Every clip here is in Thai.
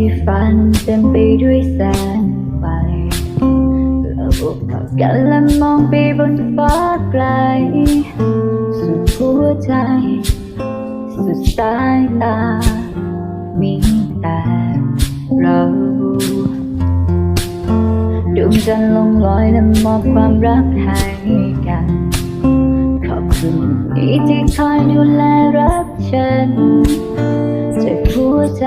ที่ฝันเต็มไปด้วยแสงไฟเราบกอดกันและมองไปบนฟ้าไกล สุดหัวใจ สุดสายตา มีแต่เราดวงจันทร์ลงลอยและมอบความรักให้กัน ขอบคุณที่ที่คอยดูแลรักฉันจากหัวใจ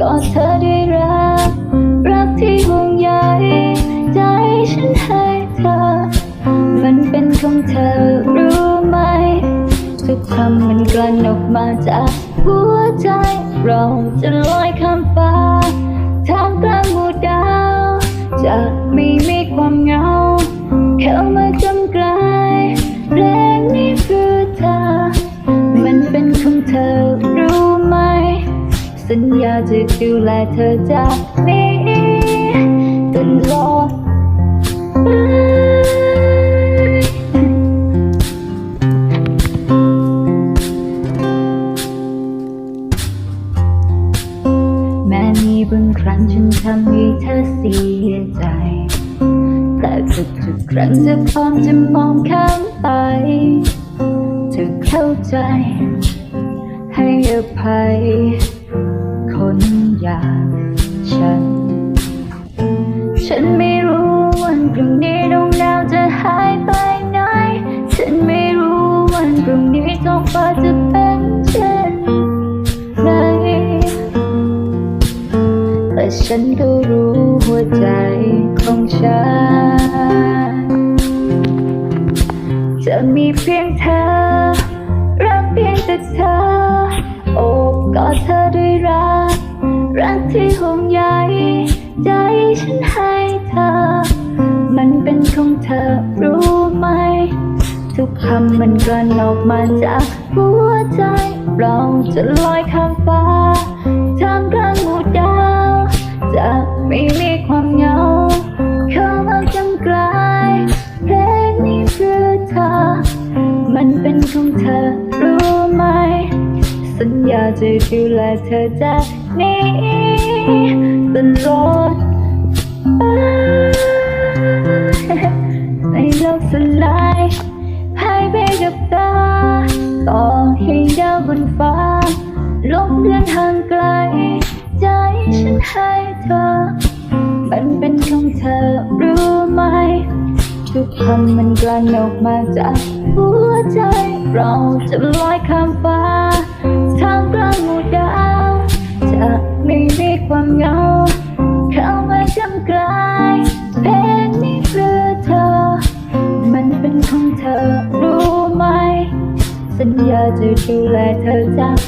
กอดเธอด้วยรัก รักที่ห่วงใยใจฉันให้เธอ มันเป็นของเธอรู้ไหมทุกคำมันกลั่นออกมาจากหัวใจ เราจะลอยข้ามฟ้าทามกลางหมู่ดาว จะไม่มีความเหงาเข้ามาจำกลายเพลงนี้คือเธอ มันเป็นของเธอ สัญญาจะดูแลเธอจากนี้ตลอดแม้มีบางครั้งฉันทำให้เธอเสียใจ แต่ทุกๆครั้งจะพร้อมจะมองข้ามไปเธอเข้าใจ ให้อภัย คนอย่างฉัน ฉันไม่รู้วันพรุ่งนี้ดวงดาวจะหายไปไหน ฉันไม่รู้วันพรุ่งนี้ท้องฟ้าจะเป็นเช่นไรแต่ฉันก็รู้หัวใจของฉัน จะมีเพียงเธอ รักเพียงแต่เธอ โอบ กอดเธอด้วยรัก รักที่ห่วงใยใจฉันให้เธอ มันเป็นของเธอรู้ไหม ทุกคำมันกลั่นออกมาจากหัวใจเราจะลอยข้ามฟ้าท่ามกลางหมู่ดาว จะไม่มีความเหงา เข้ามาจำกลายเพลงนี้เพื่อเธอ มันเป็นของเธอ สัญญาจะดูแลเธอจากนี้ตลอดไปไม่โลกสลายหายไปกับตา ต่อให้ดาวบนฟ้าลมเดือนห่างไกล ใจฉันให้เธอ มันเป็นของเธอรู้ไหม ทุกคำมันกลั่นออกมาจากหัวใจ เราจะลอยข้ามฟ้า ท่ามกลางหมู่ดาว จะไม่มีความเหงา เข้ามาจำกลายเพลงนี้เพื่อเธอ มันเป็นของเธอรู้ไหม สัญญาจะดูแลเธอจาก